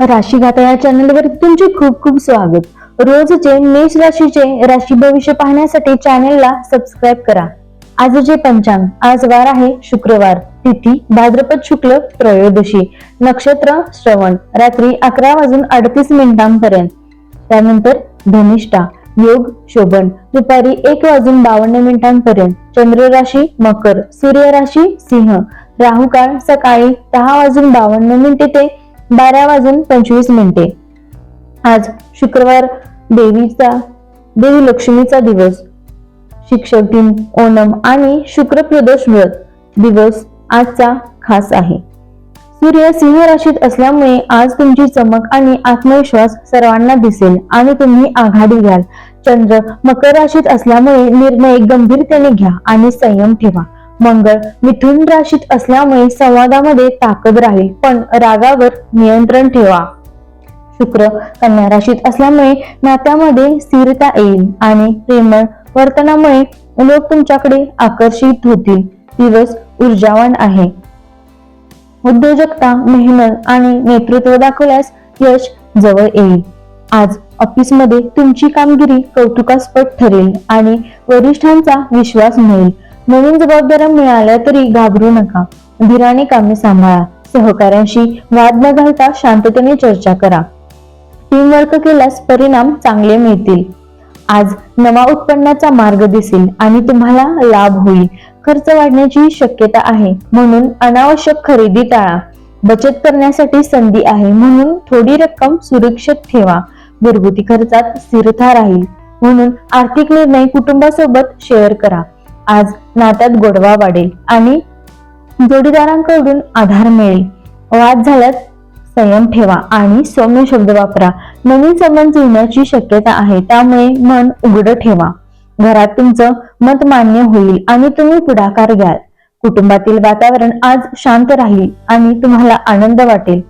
राशीगाथा या चॅनलवर तुमचे खूप खूप स्वागत. रोजचे मेष राशीचे राशी भविष्य पाहण्यासाठी चॅनलला सबस्क्राईब करा. आजचे पंचांग आज वार आहे शुक्रवार तिथी भाद्रपद शुक्ल त्रयोदशी नक्षत्र श्रवण रात्री अकरा वाजून अडतीस मिनिटांपर्यंत. त्यानंतर धनिष्ठा योग शोभन दुपारी एक वाजून बावन्न मिनिटांपर्यंत. चंद्र राशी मकर सूर्य राशी सिंह राहुकाळ सकाळी दहा वाजून बावन्न मिनिटे ते बारा वाजून पंचवीस मिनिटे. आज शुक्रवार देवीचा देवी लक्ष्मीचा दिवस. शिक्षक दिन ओणम आणि शुक्र प्रदोष व्रत दिवस आजचा खास आहे. सूर्य सिंह राशीत असल्यामुळे आज तुमची चमक आणि आत्मविश्वास सर्वांना दिसेल आणि तुम्ही आघाडी घ्याल. चंद्र मकर राशीत असल्यामुळे निर्णय गंभीरतेने घ्या आणि संयम ठेवा. मंगळ मिथुन राशीत असल्यामुळे संवादामध्ये ताकद राहील पण रागावर नियंत्रण ठेवा. शुक्र कन्या राशीत असल्यामुळे नात्यामध्ये स्थिरता येईल आणि प्रेमळ वर्तनामुळे लोक तुमच्याकडे आकर्षित होतील. दिवस ऊर्जावान आहे. उद्योजकता मेहनत आणि नेतृत्व दाखवल्यास यश जवळ येईल. आज ऑफिसमध्ये तुमची कामगिरी कौतुकास्पद ठरेल आणि वरिष्ठांचा विश्वास मिळेल. नवीन जबाबदाऱ्या मिळाल्या तरी घाबरू नका. धीराने कामे सांभाळा. सहकाऱ्यांशी वाद न घालता शांततेने चर्चा करा. टीमवर्क केल्यास परिणाम चांगले मिळतील. आज नवा उत्पन्नाचा मार्ग दिसेल आणि तुम्हाला लाभ होईल. खर्च वाढण्याची शक्यता आहे. म्हणून अनावश्यक खरेदी टाळा. बचत करण्यासाठी संधी आहे. म्हणून थोडी रक्कम सुरक्षित ठेवा. घरगुती खर्चात स्थिरता राहील. म्हणून आर्थिक निर्णय कुटुंबासोबत शेअर करा. आज नात्यात गोडवा वाढेल आणि जोडीदारांकडून आधार मिळेल. वाद झाल्यास संयम ठेवा आणि सौम्य शब्द वापरा. नवीन संबंध जुळण्याची शक्यता आहे त्यामुळे मन उघड ठेवा. घरात तुमचं मत मान्य होईल आणि तुम्ही पुढाकार घ्याल. कुटुंबातील वातावरण आज शांत राहील आणि तुम्हाला आनंद वाटेल.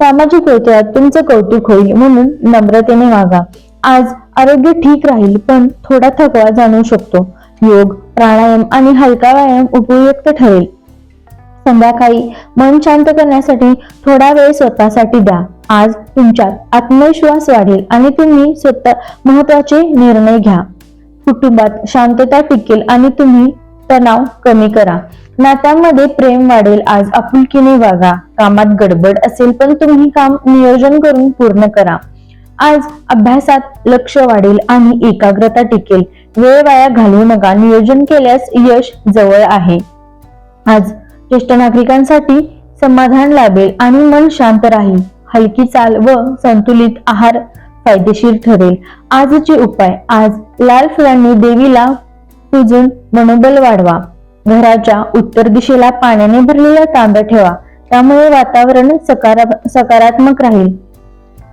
सामाजिक व्यवसायात तुमचं कौतुक होईल म्हणून नम्रतेने वागा. आज आरोग्य ठीक राहील पण थोडा थकवा जाणवू शकतो. योग प्राणायाम आणि हलका व्यायाम उपयुक्त ठरेल. संध्याकाळी मन शांत करण्यासाठी थोडा वेळ स्वतःसाठी द्या. आज तुमच्यात आत्मविश्वास वाढेल आणि तुम्ही स्वतः महत्त्वाचे निर्णय घ्या. कुटुंबात शांतता टिकेल आणि तुम्ही तणाव कमी करा. नात्यांमध्ये प्रेम वाढेल आज आपुलकीने वागा. कामात गडबड असेल पण तुम्ही काम नियोजन करून पूर्ण करा. आज अभ्यासात लक्ष वाढेल आणि एकाग्रता टिकेल. वेळ वाया घालवू नका. नियोजन केल्यास यश जवळ आहे. आज ज्येष्ठ नागरिकांसाठी समाधान लाभेल आणि मन शांत राहील. हलकी चाल व संतुलित आहार फायदेशीर ठरेल. आजचे उपाय. आज लाल फुलांनी देवीला पूजून मनोबल वाढवा. घराच्या उत्तर दिशेला पाण्याने भरलेला तांब्या ठेवा. त्यामुळे वातावरण सकारा सकारात्मक राहील.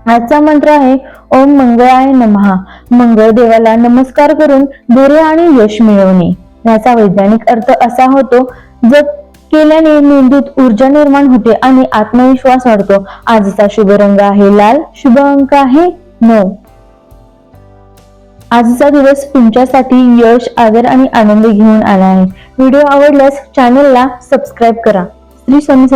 आजचा मंत्र आहे ओम मंगळाय नमहा मंगळ देवाला नमस्कार करून धैर्य आणि यश मिळवणे. याचा वैज्ञानिक अर्थ असा होतो जप केल्याने मेंदूत ऊर्जा निर्माण होते आणि आत्मविश्वास वाढतो. आजचा शुभ रंग आहे लाल शुभ अंक आहे नऊ. आजचा दिवस तुमच्यासाठी यश आदर आणि आनंद घेऊन आला आहे. व्हिडिओ आवडल्यास चॅनलला सबस्क्राईब करा. श्री स्वामी